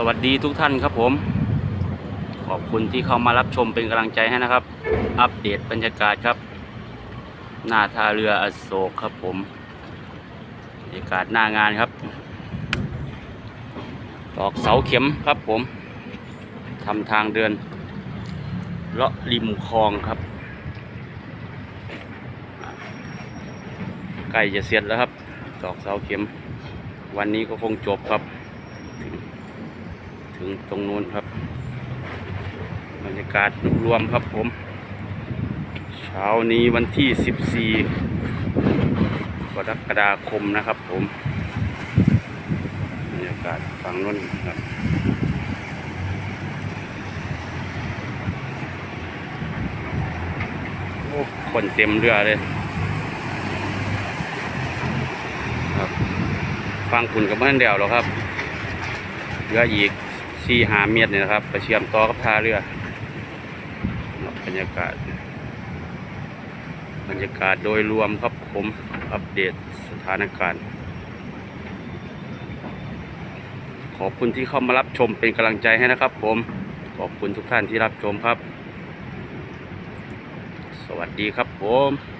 สวัสดีทุกท่านครับผม ขอบคุณที่เข้ามารับชมเป็นกำลังใจให้นะครับ อัปเดตบรรยากาศครับ หน้าท่าเรืออโศกครับผมบรรยากาศหน้างานครับตอกเสาเข็มครับผมทำทางเดินเลาะริมคลองครับ ใกล้จะเสร็จแล้วครับตอกเสาเข็ม วันนี้ก็คงจบครับ ถึงตรงนู้นครับบรรยากาศรวมครับผม เช้านี้วันที่ 14กรกฎาคมนะครับผม บรรยากาศฝั่งนู้นครับคนเต็มเรือเลยครับ ฟังคุณกับเพื่อนเดียวหรอครับเรืออีก สี่หาเมตรเนี่ยนะครับไปเชื่อมต่อกับท่าเรือบรรยากาศ บรรยากาศโดยรวมครับผมอัปเดตสถานการณ์ ขอบคุณที่เข้ามารับชมเป็นกำลังใจให้นะครับผม ขอบคุณทุกท่านที่รับชมครับ สวัสดีครับผม